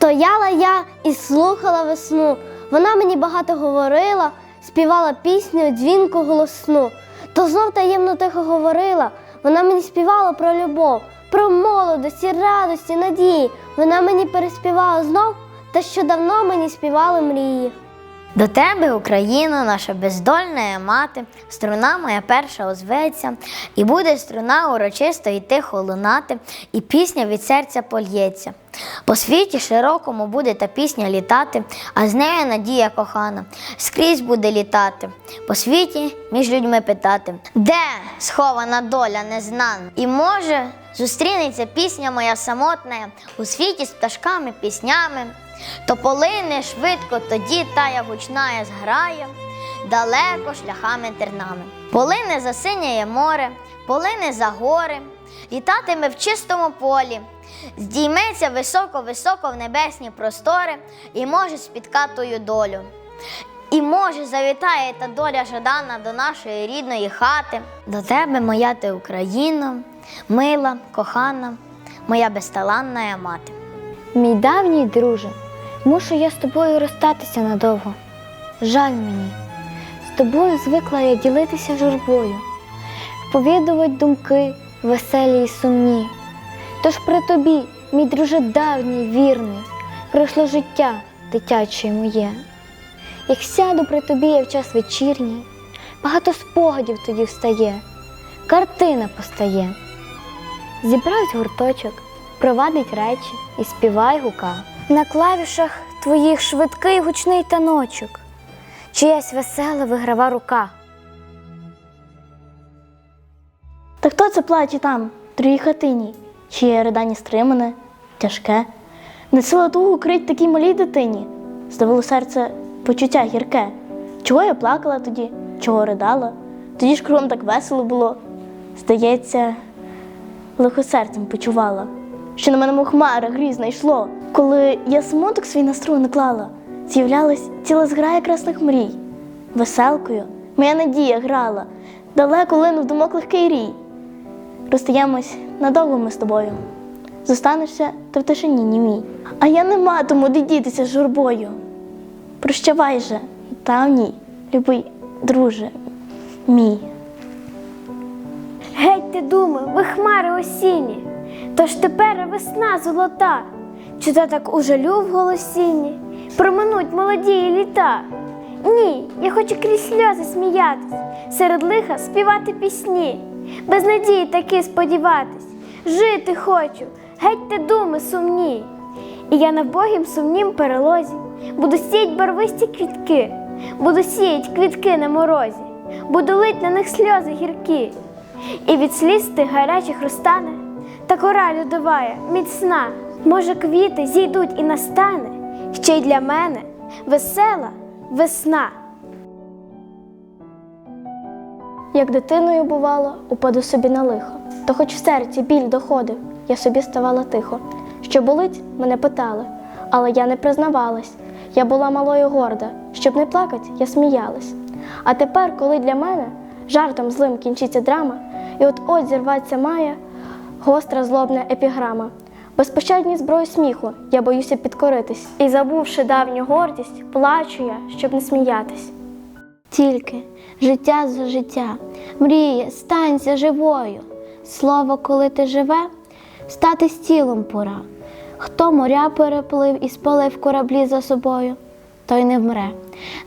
Стояла я і слухала весну. Вона мені багато говорила, співала пісню дзвінку голосну. То знов таємно тихо говорила. Вона мені співала про любов, про молодості, радості, надії. Вона мені переспівала знов, та що давно мені співали мрії. До тебе, Україно, наша бездольна мати, струна моя перша озветься, і буде струна урочисто і тихо лунати, і пісня від серця польється. По світі широкому буде та пісня літати, а з нею надія кохана, скрізь буде літати. По світі між людьми питати, де схована доля незнана? І може зустрінеться пісня моя самотна у світі з пташками, піснями. То полине швидко тоді тая гучная зграє, далеко шляхами тернами. Полине засиняє море, полине за гори, літатиме в чистому полі, здійметься високо-високо в небесні простори і може спіткатою долю. І може завітає та доля жадана до нашої рідної хати, до тебе, моя ти Україно, мила, кохана, моя безталанна мати. Мій давній друже, мушу я з тобою розстатися надовго. Жаль мені, з тобою звикла я ділитися журбою, вповідувати думки веселі й сумні. Тож при тобі, мій друже давній, вірний, пройшло життя дитяче моє. Як сяду при тобі я в час вечірній, багато спогадів тоді встає, картина постає. Зібравсь гурточок, провадить речі і співай гука. На клавішах твоїх швидкий гучний таночок, чиясь весела виграва рука. Та хто це плаче там, в хатині, чиє ридання стримане, тяжке? Не сила тугу крить такій малій дитині, здавило серце почуття гірке. Чого я плакала тоді, чого ридала? Тоді ж кругом так весело було. Здається, лихо серцем почувала, що на мене мов хмара грізна йшло. Коли я смуток свій на струни клала, з'являлась ціла зграя красних мрій. Веселкою моя надія грала, далеко линув думок легкий рій. Розстаємось надовго ми з тобою. Зостанешся ти в тишині німій. А я не матиму де дітися з журбою. Прощавай же, давній, любий друже мій. Геть ти думи, ви хмари осінні, тож тепер весна золота, чи то так у жалю в голосінні проминуть молоді літа. Ні, я хочу крізь сльози сміятись, серед лиха співати пісні, без надії таки сподіватись, жити хочу, геть ти думи сумні. І я на вбогім сумнім перелозі буду сіять барвисті квітки, буду сіять квітки на морозі, буду лить на них сльози гіркі. І від сліз тих гарячих розтане, та кора людовая, міцна. Може, квіти зійдуть і настане, ще й для мене весела весна. Як дитиною бувало, упаду собі на лихо, то хоч в серці біль доходив, я собі ставала тихо. Що болить, мене питали, але я не признавалась. Я була малою горда, щоб не плакать, я сміялась. А тепер, коли для мене жартом злим кінчиться драма, і от от зірваться має гостра злобна епіграма. Безпощадні зброї сміху, я боюся підкоритись, і забувши давню гордість, плачу я, щоб не сміятись. Тільки життя за життя, мріє, станься живою. Слово, коли ти живе, стати з тілом пора. Хто моря переплив і спалив кораблі за собою, той не вмре,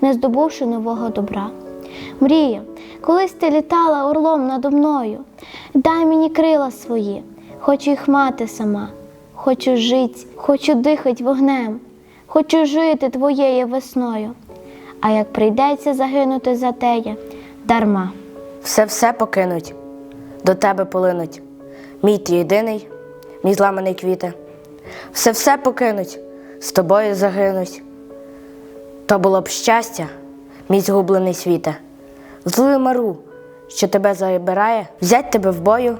не здобувши нового добра. Мрія, колись ти літала орлом надо мною, дай мені крила свої, хочу їх мати сама, хочу жить, хочу дихать вогнем, хочу жити твоєю весною. А як прийдеться загинути за теє, дарма. Все все покинуть, до тебе полинуть. Мій ти єдиний, мій зламаний квіте. Все все покинуть, з тобою загинуть. То було б щастя, мій згублений світе. Злую мару, що тебе забирає, взять тебе в бою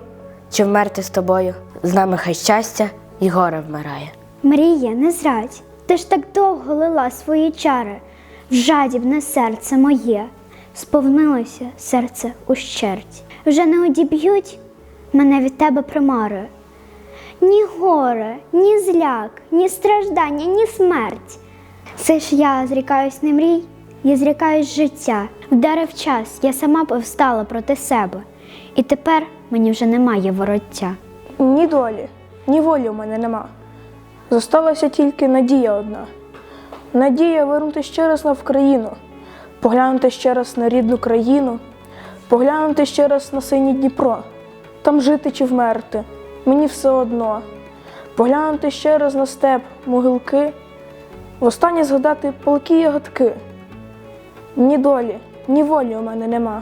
чи вмерти з тобою. З нами хай щастя і горе вмирає. Мрія, не зрадь, ти ж так довго лила свої чари, в жадібне серце моє, сповнилося серце ущерть. Вже не одіб'ють мене від тебе примари. ні горе, ні зляк, ні страждання, ні смерть. Це ж я зрікаюсь не мрій, я зрікаюсь життя. Вдарив час, я сама повстала проти себе, і тепер мені вже немає вороття. Ні долі, ні волі у мене нема. Зосталася тільки надія одна. Надія вернути ще раз на Вкраїну, поглянути ще раз на рідну країну, поглянути ще раз на синій Дніпро, там жити чи вмерти, мені все одно. Поглянути ще раз на степ, могилки, востаннє згадати полки і гадки. Ні долі, ні волі у мене нема.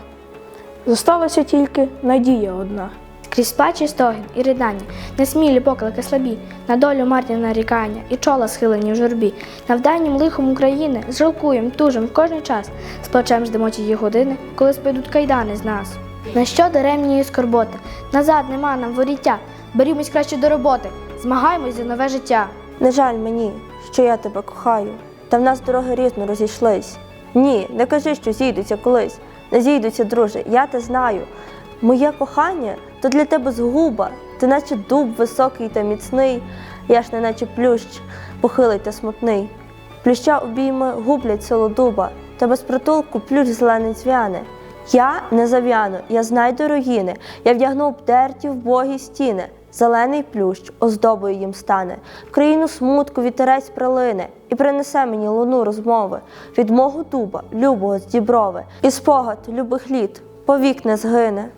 Зосталася тільки надія одна. Крізь плач і стогін і ридання, несмілі поклики слабі, на долю марні нарікання, і чола схилені в журбі. На вданнім лихом України зжалкуєм, тужим в кожний час, з плачем ждемо тієї години, коли спадуть кайдани з нас. На що даремні скорботи? Назад нема нам воріття, берімось краще до роботи, змагаємось за нове життя. Не жаль мені, що я тебе кохаю, та в нас дороги різно розійшлись. Ні, не кажи, що зійдуться колись. Не зійдуться, друже, я те знаю. Моє кохання то для тебе згуба, ти наче дуб високий та міцний, я ж не наче плющ, похилий та смутний. Плюща обійми гублять село дуба, та без притулку плющ зелений зв'яне. Я не зав'яну, я знайду руїни, я вдягну обдерті вбогі стіни. Зелений плющ оздобою їм стане, в країну смутку вітерець прилине і принесе мені луну розмови від мого дуба, любого з діброви, і спогад любих літ повік не згине.